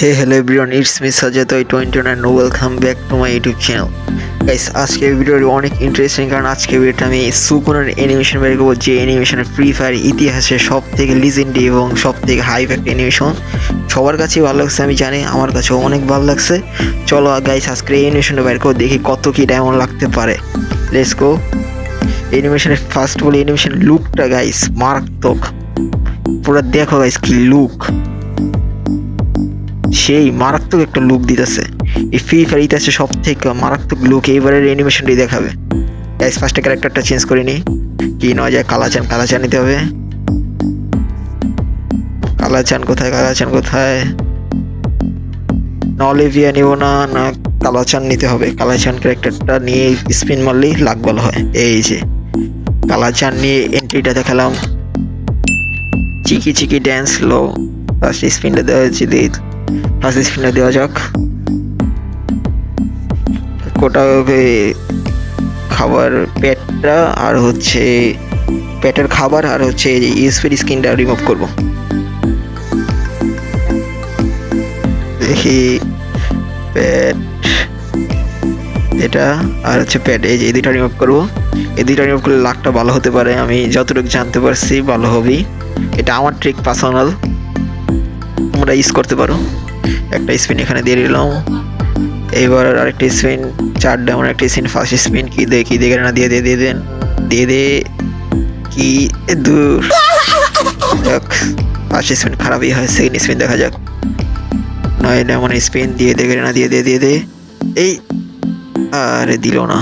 Hey hello everyone, it's me Sajat I29 and welcome back to my YouTube channel guys আজকে ভিডিওটি অনেক interesting কারণ আজকে ভিডিওটা আমি সুকুনের অ্যানিমেশন বের করব যে অ্যানিমেশনের ফ্রি ফায়ার ইতিহাসে সব থেকে লিজেন্ডি এবং সব থেকে হাইপ একটা অ্যানিমেশন সবার কাছেই ভালো লাগছে আমি জানি আমার কাছেও অনেক ভালো লাগছে। চলো গাইস আজকে এই অ্যানিমেশনটা বের করো দেখি কত কি ডায়মন্ড লাগতে পারে। লেটস গো অ্যানিমেশনের ফার্স্ট বলে অ্যানিমেশন লুকটা গাইস মারাত্মক। পুরো দেখো গাইস কি লুক সেই মারাত্মক একটা লুক দিতেছে। এই ফ্রি ফায়ার ইতিহাসে সব থেকে মারাত্মক লুক এইবারের অ্যানিমেশনটি দেখাবে। গাইস ফার্স্টে ক্যারেক্টারটা চেঞ্জ করে নি কি নয় যায় কালাচান কালাচান নিতে হবে। কালাচান কোথায় কালাচান কোথায়? নলিভিয়া নিব না না কালাচান নিতে হবে। কালাচান ক্যারেক্টারটা নিয়ে স্পিন মারলেই লাগ ভালো হয়। এই যে, কালাচান নিয়ে এন্ট্রিটা দেখালাম। চিকি চিকি ড্যান্স লো ফার্স্ট স্পিনটা দেওয়া হয়েছে ফার্স্ট স্পিনটা দেওয়া যাক। কোটা ওকে খাবার পেটটা আর হচ্ছে পেটের খাবার আর হচ্ছে ইউসপির স্কিনটা রিমুভ করব। দেখি পেট এটা আর হচ্ছে পেট এই যে এই দুইটা রিমুভ করব। এই দুইটা রিমুভ করলে লাকটা ভালো হতে পারে, আমি যতটুকু জানতে পারছি ভালো হবেই। এটা আমার ট্রিক পার্সোনাল তোমরা ইউজ করতে পারো। একটা স্পিন এখানে দিয়ে দিলাম। এবার আরেকটা স্পিন চার ডাউন একটা স্পিন ফার্স্ট স্পিন কি দে, কি দেখে না, দিয়ে দিয়ে দিয়ে দেন। দিয়ে দে, কি দূর। যাক ফার্স্ট স্পিন খারাপই হয় সেকেন্ড স্পিন দেখা যাক। নয় এমন স্পিন দিয়ে দেখে না, দিয়ে দিয়ে দিয়ে দে। এই, আরে দিল না।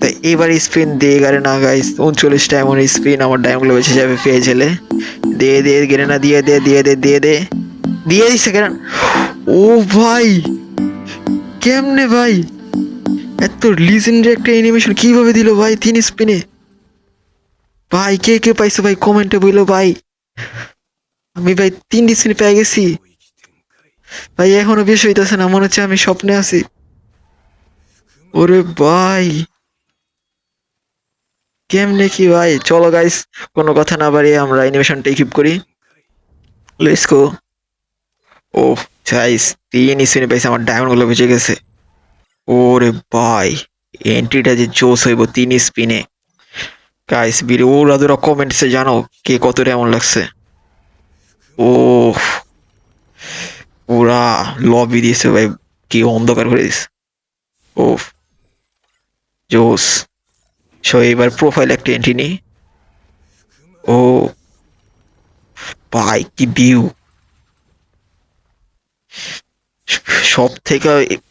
তা এবার স্পিন দিয়ে গেলে না গাইস উনচল্লিশটা এমন স্পিন আমার ডায়মগুলো বেঁচে যাবে পেয়ে ছেলে। দিয়ে দিয়ে গেলে না দিয়ে দে দিয়ে দে দিয়ে দে। দিয়ে দিচ্ছে কেন ও ভাই! কেমনে ভাই? এত লিজেন্ডারি একটা অ্যানিমেশন কীভাবে দিল ভাই তিন স্পিনে ভাই, কে কে পাইছো ভাই? কমেন্টে বলল ভাই। আমি ভাই তিন স্পিনে পেয়ে গেছি। ভাই, এখনও বেশ হইতেছে না, মনে হচ্ছে আমি স্বপ্নে আছি। ওরে ভাই! কেমনে কি ভাই? চলো গাইস কোনো কথা না বাড়িয়ে আমরা অ্যানিমেশনটা কিপ করি। লেটস গো ও গাইস তিন স্পিনে পাইছে, আমার ডায়মন্ডগুলো বেঁচে গেছে। ওরে ভাই এন্ট্রিটা যে জোস হইব তিন স্পিনে গাইস বিরে ওরা দুরা কমেন্টসে জানো কে কত ডায়মন্ড লাগছে। ও পুরা লবি দিয়েছে ভাই, কি অন্ধকার করে দিস ও জোস। সো এবার প্রোফাইল একটা এন্ট্রি নিই। ও, ভাই, কি ভিউ সব থেকে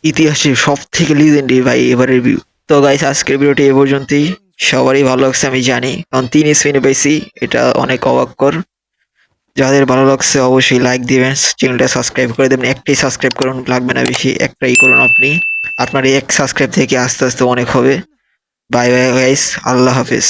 ইতিহাসে সব থেকে লিজেন্ডারি ভাই এবারের ভিউ তো গাইস আজকের ভিডিওটি এ পর্যন্তই। সবারই ভালো লাগছে, আমি জানি। কারণ তিন স্পিনে পেয়েছি এটা অনেক অবাককর। যাদের ভালো লাগছে, অবশ্যই লাইক দিবেন। চ্যানেলটা সাবস্ক্রাইব করে দেবেন। একটাই সাবস্ক্রাইব করুন, লাগবে না বেশি, একটাই করুন আপনি। আপনার এক সাবস্ক্রাইব থেকে আস্তে আস্তে অনেক হবে। বাই বাই গাইস আল্লাহ হাফিজ